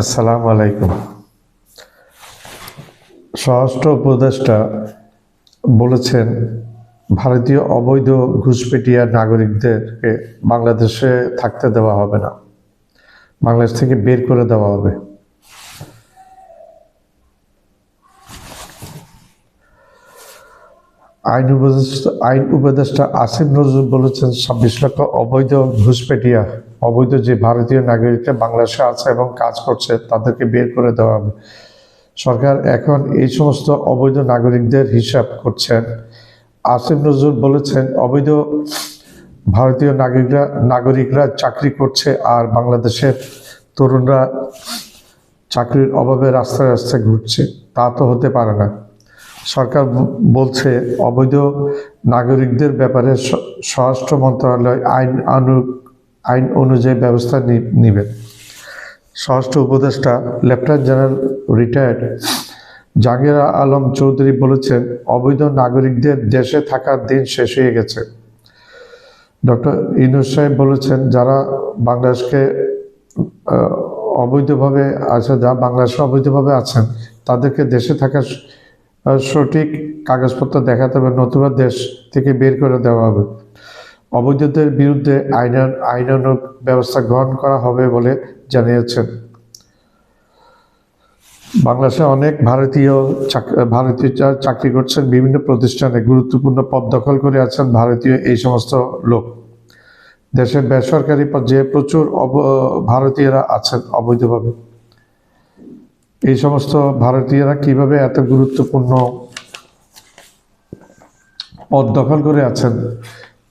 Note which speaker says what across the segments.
Speaker 1: আসসালামু আলাইকুম। স্বরাষ্ট্র উপদেষ্টা বলেছেন, ভারতীয় অবৈধ ঘুষপেটিয়া নাগরিকদেরকে বাংলাদেশে থাকতে দেওয়া হবে না। বাংলাদেশ থেকে বের করে দেওয়া হবে। আইন উপদেষ্টা আইন উপদেষ্টা আসিফ নজরুল বলেছেন, ছাব্বিশ লক্ষ অবৈধ ঘুষপেটিয়া, অবৈধ যে ভারতীয় নাগরিকরা বাংলাদেশে আছে এবং কাজ করছে, তাদেরকে বের করে দেওয়া হবে। সরকার এখন এই সমস্ত অবৈধ নাগরিকদের হিসাব করছেন। আসিফ নজরুল বলেছেন, অবৈধ ভারতীয় নাগরিকরা নাগরিকরা চাকরি করছে আর বাংলাদেশের তরুণরা চাকরির অভাবে রাস্তায় রাস্তায় ঘুরছে। তা তো হতে পারে না। সরকার বলছে, অবৈধ নাগরিকদের ব্যাপারে স্বরাষ্ট্র মন্ত্রণালয় আইন আনু, আইন অনুযায়ী ব্যবস্থা নি- নিবে। স্বরাষ্ট্র উপদেষ্টা, lieutenant general retired Jahangir Alam Chowdhury বলেছেন, অবৈধ নাগরিকদের দেশে থাকার দিন শেষ হয়ে গেছে। ডক্টর ইনুস সাহেব বলেছেন, যারা বাংলাদেশকে অবৈধভাবে আছে যা বাংলাদেশে অবৈধভাবে আছেন, তাদেরকে দেশে থাকার সঠিক কাগজপত্র দেখাতে হবে, নতুবা দেশ থেকে বের করে দেওয়া হবে। অবৈধদের বিরুদ্ধে আইন আইনানুগ ব্যবস্থা গ্রহণ করা হবে বলে জানিয়েছেন। বাংলাদেশে অনেক ভারতীয় ভারতীয় চাকরি করছেন, বিভিন্ন প্রতিষ্ঠানে গুরুত্বপূর্ণ পদ দখল করে আছেন ভারতীয় এই সমস্ত লোক। দেশের বেসরকারি পর্যায়ে প্রচুর ভারতীয়রা আছেন অবৈধভাবে। এই সমস্ত ভারতীয়রা কীভাবে এত গুরুত্বপূর্ণ পদ দখল করে আছেন,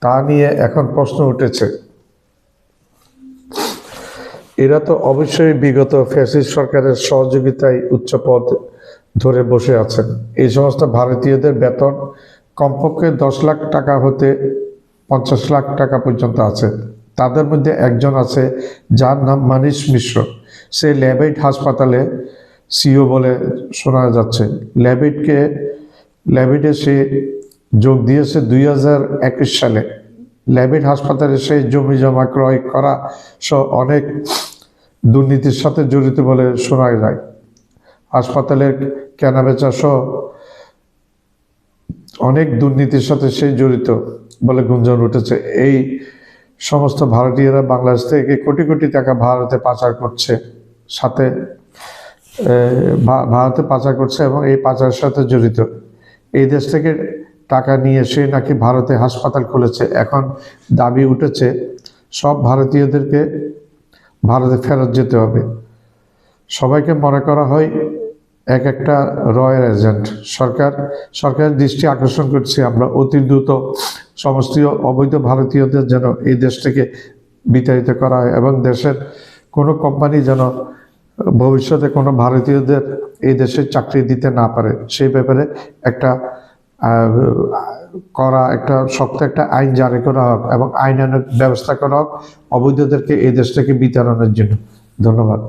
Speaker 1: তা নিয়ে এখন প্রশ্ন উঠেছে। এরা তো অবশ্যই বিগত ফ্যাসিস্ট সরকারের সহযোগিতায় উচ্চ পদ ধরে বসে আছেন। এই সমস্ত ভারতীয়দের বেতন কমপক্ষে দশ লাখ টাকা হতে পঞ্চাশ লাখ টাকা পর্যন্ত আছে। তাদের মধ্যে একজন আছে যার নাম মানিশ মিশ্র। সে ল্যাবেট হাসপাতালে সিও বলে শোনা যাচ্ছে। ল্যাবেটকে, ল্যাবেটে সে যোগ দিয়েছে দুই হাজার একুশ সালে। ল্যাবেট হাসপাতালে সেই জমি জমা ক্রয় করা সহ অনেক দুর্নীতির সাথে জড়িত বলে শোনা যায়। হাসপাতালের কেনাবেচা সহ অনেক দুর্নীতির সাথে সে জড়িত বলে গুঞ্জন উঠেছে। এই সমস্ত ভারতীয়রা বাংলাদেশ থেকে কোটি কোটি টাকা ভারতে পাচার করছে। সাথে ভারতে পাচার করছে এবং এই পাচারের সাথে জড়িত। এই দেশ থেকে টাকা নিয়ে সে নাকি ভারতে হাসপাতাল খুলেছে। এখন দাবি উঠেছে, সব ভারতীয়দেরকে ভারতে ফেরত যেতে হবে। সবাইকে মনে করা হয় এক একটা রয়্যাল এজেন্ট। সরকার, সরকারের দৃষ্টি আকর্ষণ করছি আমরা। অতি দ্রুত সমস্ত অবৈধ ভারতীয়দের যেন এই দেশ থেকে বিতাড়িত করা হয় এবং দেশের কোনো কোম্পানি যেন ভবিষ্যতে কোনো ভারতীয়দের এই দেশে চাকরি দিতে না পারে। সেই ব্যাপারে একটা করা একটা শক্ত একটা আইন জারি করা হোক এবং আইন ব্যবস্থা করা হোক অবৈধদেরকে এই দেশ থেকে বিতাড়নের জন্য। ধন্যবাদ।